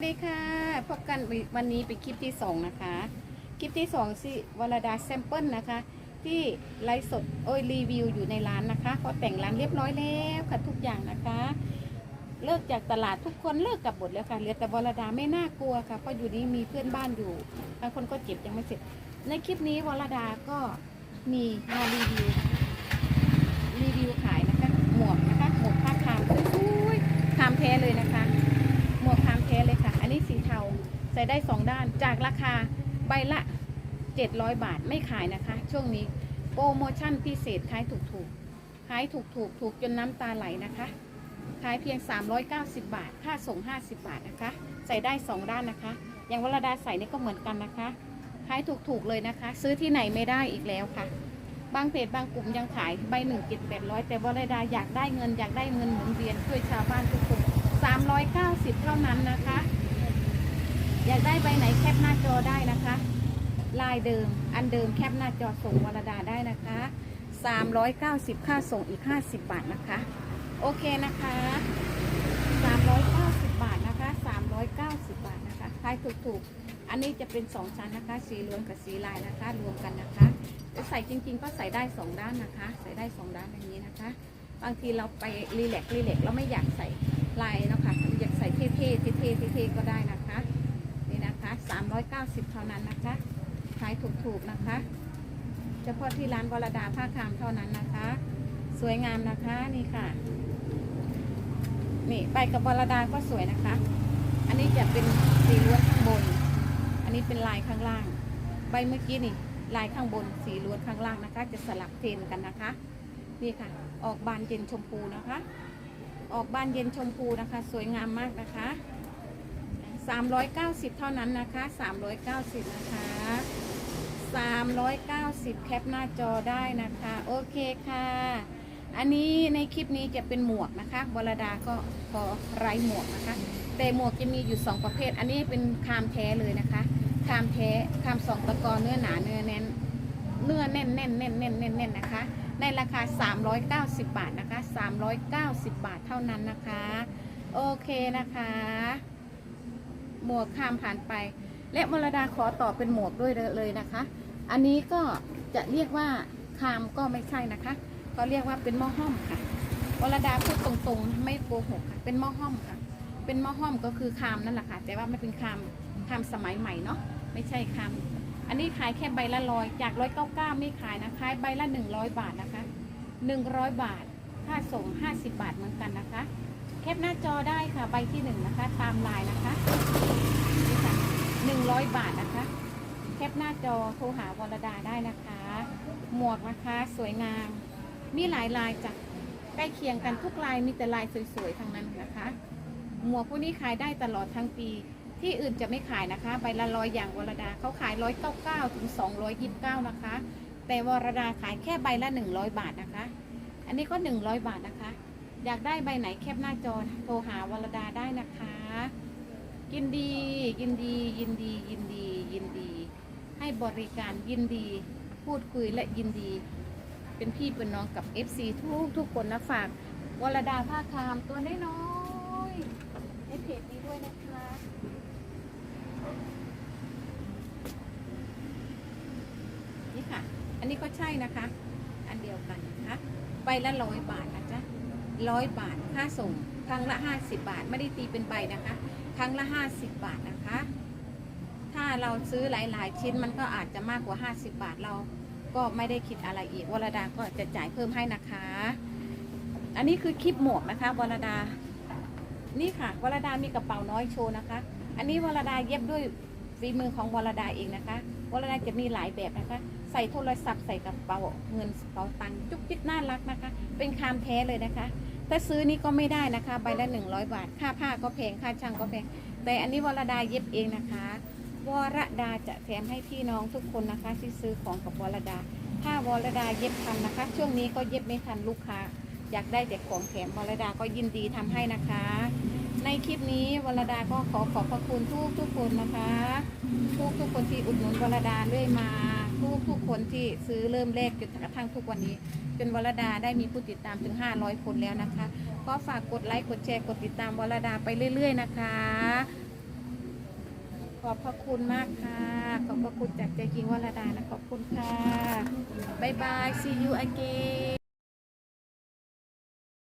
สวัสดีค่ะพบกันวันนี้เป็นคลิปที่ 2 นะคะ คลิปที่2สิวรดาแซมเปิลนะคะ ที่ไลฟ์สดโอ้ยรีวิวอยู่ในร้านนะคะเพราะแต่งร้านเรียบร้อยแล้วค่ะทุกอย่างนะคะ เลิกจากตลาดทุกคนเลิกกับหมดแล้วค่ะเหลือแต่วรดาไม่น่ากลัวค่ะเพราะอยู่นี้มีเพื่อนบ้านอยู่บางคนก็เจ็บยังไม่เสร็จ ในคลิปนี้วรดาก็มีมารีวิวรีวิวขายนะคะหมวกนะคะหมวกผ้าคามสวยๆคามแท้เลยนะคะ หมวกคามแท้เลยค่ะ อันนี้สีเทาใส่ได้สองด้าน จากราคาใบละ 700 บาทไม่ขายนะคะ ช่วงนี้โปรโมชั่นพิเศษขายถูกๆขายถูกถูกๆ ถูกจนน้ำตาไหลนะคะ ขายเพียง 390 บาท ค่าส่ง 50 บาทนะคะ ใส่ได้ 2 ด้านนะคะ อย่างวรดาใส่นี่ก็เหมือนกันนะคะขายถูกๆเลยนะคะ ซื้อที่ไหนไม่ได้อีกแล้วค่ะ บางเพจบางกลุ่มยังขายใบหนึ่งเจ็ดแปดร้อยแต่วรดาอยากได้เงินอยากได้เงินหมุนเวียนช่วยชาวบ้านทุกคน390 เท่านั้นนะคะ อยากได้ใบไหนแคปหน้าจอได้นะคะ ลายเดิมอันเดิมแคปหน้าจอส่งวรดาได้นะคะ 390 ค่าส่งอีก 50 บาทนะคะ โอเคนะคะ 390 บาทนะคะ 390 บาทนะคะขายถูกๆ อันนี้จะเป็น 2 ชั้นนะคะ สีเหลืองกับสีลายนะคะ รวมกันนะคะจะใส่จริง ๆ ก็ใส่ได้ 2 ด้านนะคะ ใส่ได้ 2 ด้านอย่างนี้นะคะ บางทีเราไปรีแลกซ์รีแลกซ์เราไม่อยากใส่ลายนะคะอยากใส่เท่ๆเท่ๆเท่ๆก็ได้นะคะนี่นะคะ 390 เท่านั้นนะคะ ขายถูกๆนะคะ เฉพาะที่ร้านวรดาผ้าคามเท่านั้นนะคะ สวยงามนะคะนี่ค่ะ นี่ไปกับวรดาก็สวยนะคะ อันนี้จะเป็นสีล้วนข้างบน อันนี้เป็นลายข้างล่างใบเมื่อกี้นี่ลายข้างบนสีล้วนข้างล่างนะคะ จะสลับเทนกันนะคะ นี่ค่ะ ออกบานเย็นชมพูนะคะ ออกบานเย็นชมพูนะคะ สวยงามมากนะคะ 390 เท่านั้นนะคะ 390 นะคะ 390 แคปหน้าจอได้นะคะ โอเคค่ะ อันนี้ในคลิปนี้จะเป็นหมวกนะคะบรดาก็ขอไร้หมวกนะคะ แต่หมวกจะมีอยู่ 2 ประเภท อันนี้เป็นคามแท้เลยนะคะคามแท้คามสองตะกอนเนื้อหนาเนื้อแน่น เนื้อแน่นแน่นแน่นแน่นแน่นแน่นนะคะ ในราคา 390 บาทนะคะ 390 บาทเท่านั้นนะคะ โอเคนะคะ หมวกข้ามผ่านไป และมรดาขอต่อเป็นหมวกด้วยเลยนะคะ อันนี้ก็จะเรียกว่าคามก็ไม่ใช่นะคะก็เรียกว่าเป็นหม้อห้อมค่ะวรดาพูดตรงๆ ไม่โกหกค่ะเป็นหม้อห้อมค่ะ เป็นหม้อห้อมก็คือคามนั่นแหละค่ะ แต่ว่าไม่เป็นคามคามสมัยใหม่เนาะไม่ใช่คามอันนี้ขายแค่ใบละร้อยจากร้อยเก้าเก้าไม่ขายนะขายใบละหนึ่งร้อยบาทนะคะหนึ่งร้อยบาทค่าส่งห้าสิบบาทเหมือนกันนะคะ แคปหน้าจอได้ค่ะใบที่หนึ่งนะคะ ตามลายนะคะนี่ค่ะหนึ่งร้อยบาทนะคะ แคปหน้าจอโทรหาวรดาได้นะคะ หมวกนะคะสวยงาม มีหลายลายจ้ะใกล้เคียงกันทุกลายมีแต่ลายสวยๆทั้งนั้นนะคะ หมวกพวกนี้ขายได้ตลอดทั้งปี ที่อื่นจะไม่ขายนะคะ ใบละร้อยอย่างวรดาเขาขายร้อยเก้าเก้าถึงสองร้อยยิบเก้านะคะ แต่วรดาขายแค่ใบละหนึ่งร้อยบาทนะคะ อันนี้ก็หนึ่งร้อยบาทนะคะ อยากได้ใบไหนแคปหน้าจอโทรหาวรดาได้นะคะ ยินดียินดียินดียินดียินดี ให้บริการยินดี พูดคุยและยินดี เป็นพี่เป็นน้องกับ FC ทุกทุกคนนะฝากวรดาภาคามตัวน้อยๆในเพจนี้ด้วยนะคะนี่ค่ะ อันนี้ก็ใช่นะคะ อันเดียวกันนะคะใบละร้อยบาท ร้อยบาทค่าส่ง ครั้งละห้าสิบบาท ไม่ได้ตีเป็นใบนะคะ ครั้งละห้าสิบบาทนะคะ ถ้าเราซื้อหลายๆ ชิ้นมันก็อาจจะมากกว่าห้าสิบบาทเราก็ไม่ได้คิดอะไรอีกวรดาก็จะจ่ายเพิ่มให้นะคะ อันนี้คือคลิปหมวกนะคะวรดา นี่ค่ะวรดามีกระเป๋าน้อยโชว์นะคะ อันนี้วรดาเย็บด้วยฝีมือของวรดาเองนะคะวรดาจะมีหลายแบบนะคะ ใส่โทรศัพท์ใส่กระเป๋าเงินกระเป๋าตังค์จุกจิกน่ารักนะคะ เป็นคามแท้เลยนะคะ ถ้าซื้อนี่ก็ไม่ได้นะคะ ใบละ 100 บาท ค่าผ้าก็แพงค่าช่างก็แพงแต่อันนี้วรดาเย็บเองนะคะวรดาจะแถมให้พี่น้องทุกคนนะคะที่ซื้อของกับวรดา ถ้าวรดาเย็บทันนะคะ ช่วงนี้ก็เย็บไม่ทันลูกค้า อยากได้แต่ของแถมวรดาก็ยินดีทำให้นะคะ ในคลิปนี้วรดาก็ขอขอบพระคุณทุกทุกคนนะคะ ทุกทุกคนที่อุดหนุนวรดาเรื่อยมา ทุกทุกคนที่ซื้อเริ่มแรกจนกระทั่งทุกวันนี้ จนวรดาได้มีผู้ติดตามถึง 500 คนแล้วนะคะ ก็ฝากกดไลค์กดแชร์กดติดตามวรดาไปเรื่อย ๆ นะคะ ขอบพระคุณมากค่ะ ขอบพระคุณจากใจจริงวรดานะขอบคุณค่ะบ๊ายบาย see you again